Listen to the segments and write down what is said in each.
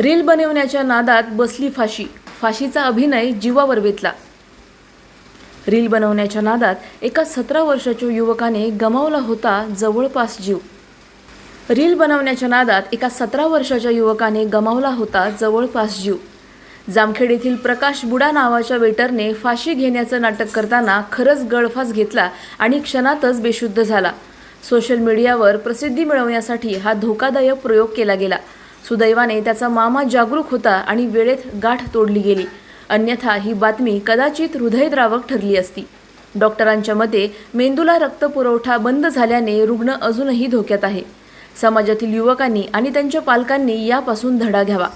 Reel बनवण्याच्या नादात बसली फाशी. फाशीचा अभिनय जीवावर बेतला रील बनवण्याच्या नादात एका सतरा वर्षाच्या युवकाने गमावला होता जवळपास जीव. रील बनवण्याच्या नादात एका सतरा वर्षाच्या युवकाने गमावला होता जवळपास जीव. जामखेड येथील प्रकाश बुडा नावाच्या वेटरने फाशी घेण्याचं नाटक करताना खरंच गळफास घेतला आणि क्षणातच बेशुद्ध झाला. सोशल मीडियावर प्रसिद्धी मिळवण्यासाठी हा धोकादायक प्रयोग केला गेला. सुदैवाने त्याचा मामा जागरूक होता आणि वेळेत गाठ तोडली गेली. अन्यथा ही बातमी कदाचित हृदयद्रावक ठरली असती. डॉक्टरांच्या मते मेंदूला रक्तपुरवठा बंद झाल्याने रुग्ण अजूनही धोक्यात आहे. समाजातील युवकांनी आणि त्यांच्या पालकांनी यापासून धडा घ्यावा.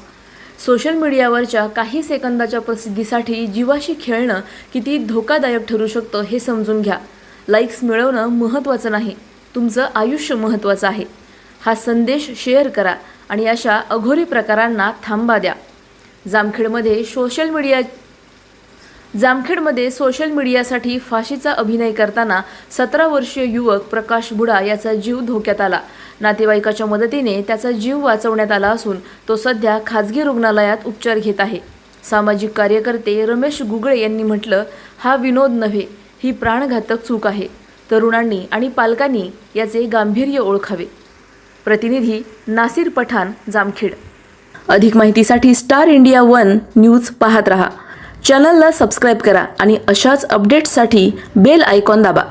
सोशल मीडियावरच्या काही सेकंदाच्या प्रसिद्धीसाठी जीवाशी खेळणं किती धोकादायक ठरू शकतं हे समजून घ्या. लाईक्स मिळवणं महत्त्वाचं नाही. तुमचं आयुष्य महत्त्वाचं आहे. हा संदेश शेअर करा. आणि अशा अघोरी प्रकारांना थांबा द्या. जामखेडमध्ये सोशल मीडिया जामखेडमध्ये सोशल मीडियासाठी फाशीचा अभिनय करताना सतरा वर्षीय युवक प्रकाश बुडा याचा जीव धोक्यात आला. नातेवाईकाच्या मदतीने त्याचा जीव वाचवण्यात आला असून तो सध्या खाजगी रुग्णालयात उपचार घेत आहे. सामाजिक कार्यकर्ते रमेश गुगळे यांनी म्हटलं हा विनोद नव्हे ही प्राणघातक चूक आहे. तरुणांनी आणि पालकांनी याचे गांभीर्य ओळखावे. प्रतिनिधी नासिर पठाण जामखेड. अधिक माहितीसाठी स्टार इंडिया वन न्यूज पाहत रहा. चॅनलला सबस्क्राईब करा आणि अशाच अपडेट्ससाठी बेल आयकॉन दाबा.